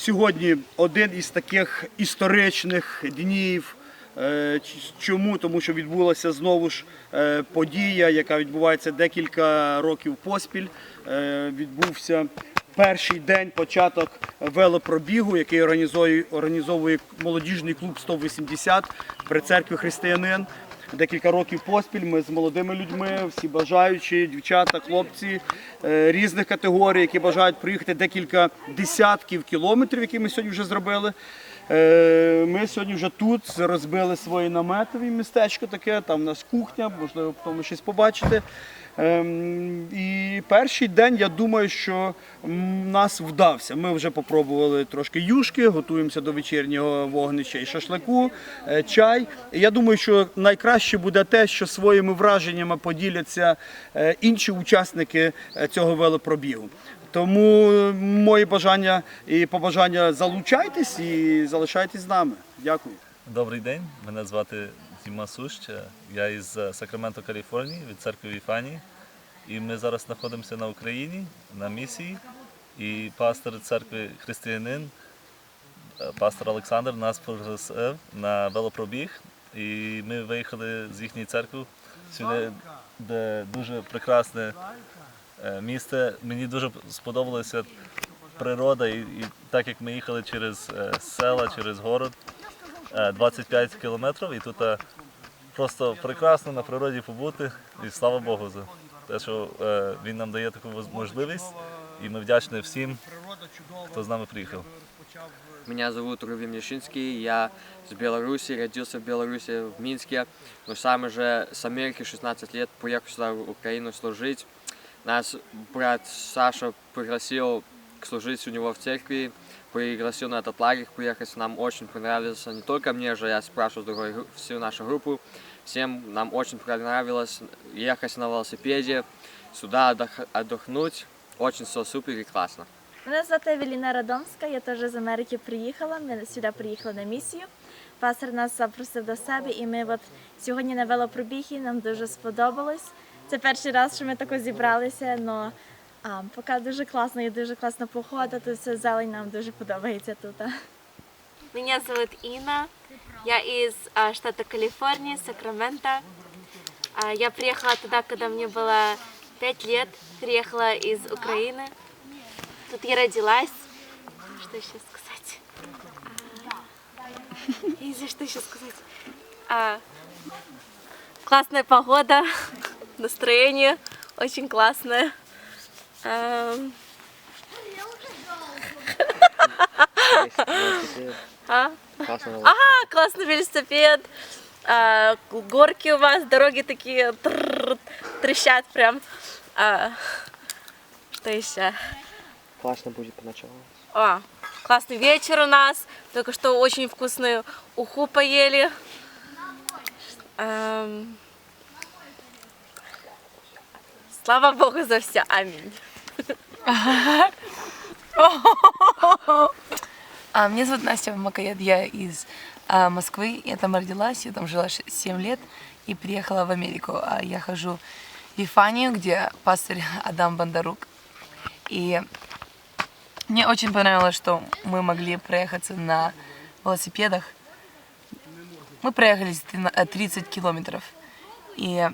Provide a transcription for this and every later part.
Сьогодні один із таких історичних днів. Е, Чому? Тому що відбулася знову ж е, подія, яка відбувається декілька років поспіль. Е, Відбувся перший день, початок велопробігу, який організовує молодіжний клуб 180 при церкві християнин. Декілька років поспіль ми з молодими людьми, всі бажаючі, дівчата, хлопці е, різних категорій, які бажають приїхати декілька десятків кілометрів, які ми сьогодні вже зробили. Е, Ми сьогодні вже тут розбили свої наметові містечко таке, там у нас кухня, можливо, потім щось побачите. Ем, І перший день, я думаю, що нас вдався. Ми вже попробували трошки юшки, готуємося до вечірнього вогнища і шашлику, е, чай. Я думаю, що найкраще буде те, що своїми враженнями поділяться е, інші учасники е, цього велопробігу. Тому мої бажання і побажання залучайтесь і залишайтесь з нами. Дякую. Добрий день, мене звати Діма Сущ. Я із Сакраменто, Каліфорнії, від церкви Віфанії. І ми зараз знаходимося на Україні на місії. І пастор церкви християнин, е, пастор Олександр, нас пригласив на велопробіг. І ми виїхали з їхньої церкви сюди, де дуже прекрасне е, місце. Мені дуже сподобалася природа, і, і так як ми їхали через е, села, через город. Е, 25 кілометрів, і тут просто прекрасно на природі побути. І слава Богу за те, що е, він нам дає таку можливість. І ми вдячні всім, хто з нами приїхав. Меня зовут Рувим Яшинский, я с Беларуси, родился в Беларуси, в Минске, но сам уже с Америки 16 лет поехал сюда в Украину служить. Нас брат Саша пригласил служить у него в церкви, пригласил на этот лагерь поехать, нам очень понравился, не только мне же, я спрашивал другой, всю нашу группу, всем нам очень понравилось ехать на велосипеде, сюда отдох- отдохнуть, очень все супер и классно. Мене звати Евеліна Радомська, я теж з Америки приїхала. Ми сюди приїхали на місію. Пастор нас запросив до себе, і ми от сьогодні на велопробігі нам дуже сподобалось. Це перший раз, що ми тако зібралися, але а, поки дуже класно, і дуже класна погода, все зелень нам дуже подобається тут. Меня зовут Инна. Я из а, штата Калифорния, Сакраменто. А, Я приехала туда, когда мне было 5 лет. Приехала из Украины. Тут я родилась. Что еще сказать? А, И за что еще сказать? А, Классная погода, настроение очень классное. Ам, А? Ага, классный велосипед. А, горки у вас, дороги такие трррр, трещат прям. А, что еще? Классно будет поначалу. А, классный вечер у нас. Только что очень вкусную уху поели. Ам, Слава Богу за все. Аминь. А, меня зовут Настя Макаед, я из а, Москвы, я там родилась, я там жила 7 лет и приехала в Америку. А я хожу в Вифанию, где пастор Адам Бондарук. И мне очень понравилось, что мы могли проехаться на велосипедах. Мы проехали 30 километров, и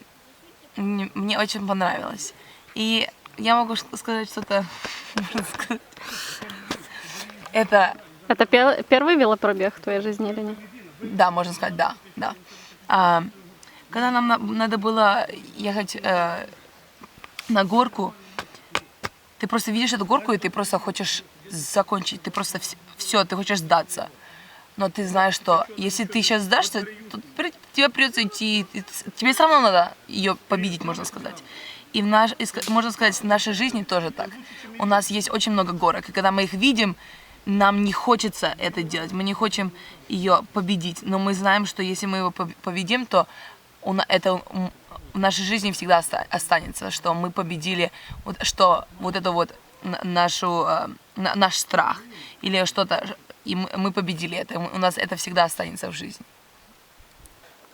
мне очень понравилось. И я могу сказать что-то. Это Это пе- первый велопробег в твоей жизни или нет? Да, можно сказать, да, да. А, когда нам на- надо было ехать э, на горку, ты просто видишь эту горку, и ты просто хочешь закончить, ты просто все, ты хочешь сдаться. Но ты знаешь, что если ты сейчас сдашься, то тебе придется идти, тебе все равно надо ее победить, можно сказать. И в наш, можно сказать, в нашей жизни тоже так. У нас есть очень много горок, и когда мы их видим, нам не хочется это делать, мы не хотим ее победить, но мы знаем, что если мы его поб- победим, то это в нашей жизни всегда оста- останется, что мы победили, вот, что вот это вот нашу, э, на- наш страх или что-то, и мы победили это, у нас это всегда останется в жизни.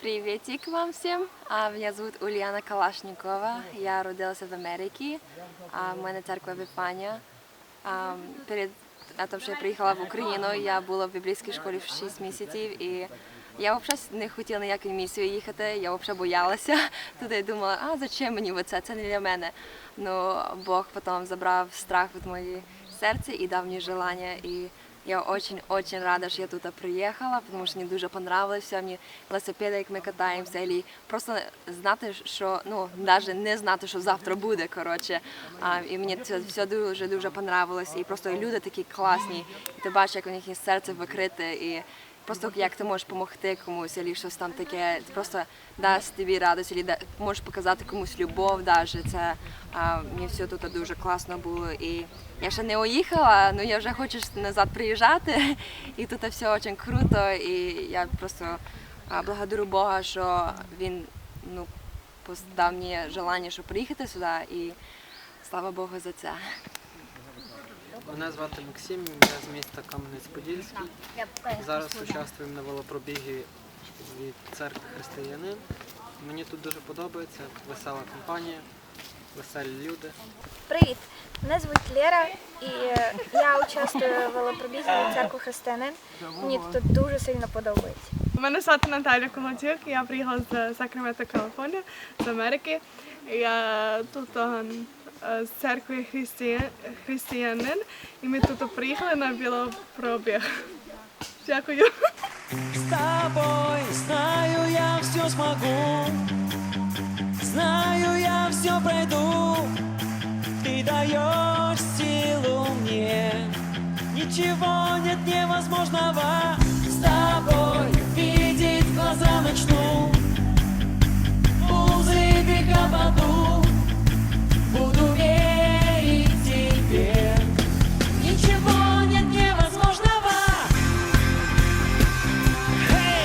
Приветик вам всем. Меня зовут Ульяна Калашникова. Я родилась в Америке. У мене церква Вифанія. Перед на те, що я приїхала в Україну. Я була в біблійській школі в 6 місяців і я взагалі не хотіла ніякою місією їхати. Я взагалі боялася туди. Думала, а зачем мені це? Це не для мене. Ну Бог потім забрав страх від моєї серця і дав мені желання. І я очень-очень рада, що я тут приїхала, тому що мені дуже понравилося. Мені велосипеди, як ми катаємося, і просто знати, що ну навіть не знати, що завтра буде. Коротше, а, і мені це все дуже дуже понравилось. І просто люди такі класні. І ти бачиш, як у них є серце викрите, і просто як ти можеш допомогти комусь, або щось там таке, просто дасть тобі радість, або можеш показати комусь любов. Даже це а, мені все тут дуже класно було. І я ще не уїхала, але я вже хочу назад приїжджати. І тут все дуже круто. І я просто благодарю Бога, що він ну, дав мені бажання, щоб приїхати сюди. І слава Богу за це. Мене звати Максим, я з міста Кам'янець-Подільський. Зараз участвуємо на велопробігі від церкви Християнин. Мені тут дуже подобається, весела компанія, веселі люди. Привіт! Мене звуть Лера і е, я участвую в велопробізі від церкви Християнин. Мені тут дуже сильно подобається. Мене звати Наталя Колотюк, я приїхала з Сакрамента, Каліфорнія, з Америки. Я тут е, з церкви християн, християнин, і ми тут приїхали на велопробіг. Дякую. С тобой знаю я все смогу Знаю я все пройду Ты даешь силу мне Ничего нет невозможного С тобой видеть глаза начну